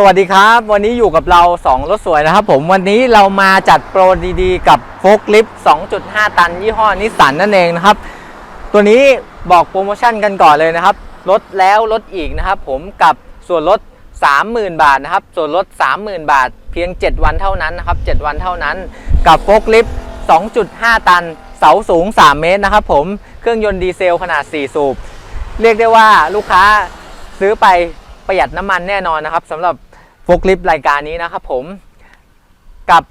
สวัสดีครับ วันนี้อยู่กับเรา 2 รถสวยนะครับ ผมวันนี้เรามาจัดโปรดีๆ กับโฟกลิฟ2.5 ตัน ยี่ห้อนิสสันนั่นเองนะครับ ตัวนี้บอกโปรโมชั่นกันก่อนเลยนะครับลดแล้วลดอีกนะครับ ผมกับส่วนลด 30,000 บาทนะครับ ส่วนลด 30,000 บาท เพียง 7 วันเท่านั้นนะครับ 7 วันเท่านั้น กับโฟกลิฟ2.5 ตัน เสาสูง 3 เมตรนะครับ ผมเครื่องยนต์ดีเซลขนาด 4 สูบ เรียกได้ว่าลูกค้าซื้อไปประหยัดน้ำมันแน่นอนนะครับสำหรับ ฟกลิฟรายการนี้นะครับผมกับ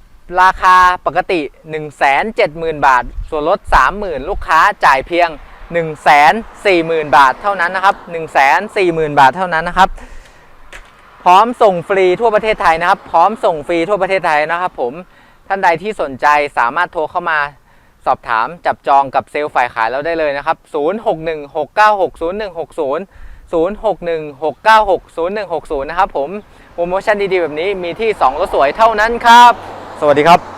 ราคาปกติ 170,000 บาท ส่วนลด 30,000 ลูกค้าจ่ายเพียง 140,000 บาทเท่านั้นนะครับ 140,000 บาทเท่านั้นนะครับ พร้อมส่งฟรีทั่วประเทศไทยนะครับ พร้อมส่งฟรีทั่วประเทศไทยนะครับ ผมท่านใดที่สนใจสามารถโทรเข้ามาสอบถามจับจองกับเซลล์ฝ่ายขายเราได้เลยนะครับ 0616960160 0616960160 นะครับผม โปรโมชั่นดีๆ แบบนี้มีที่ 2 รถสวยเท่านั้นครับ สวัสดีครับ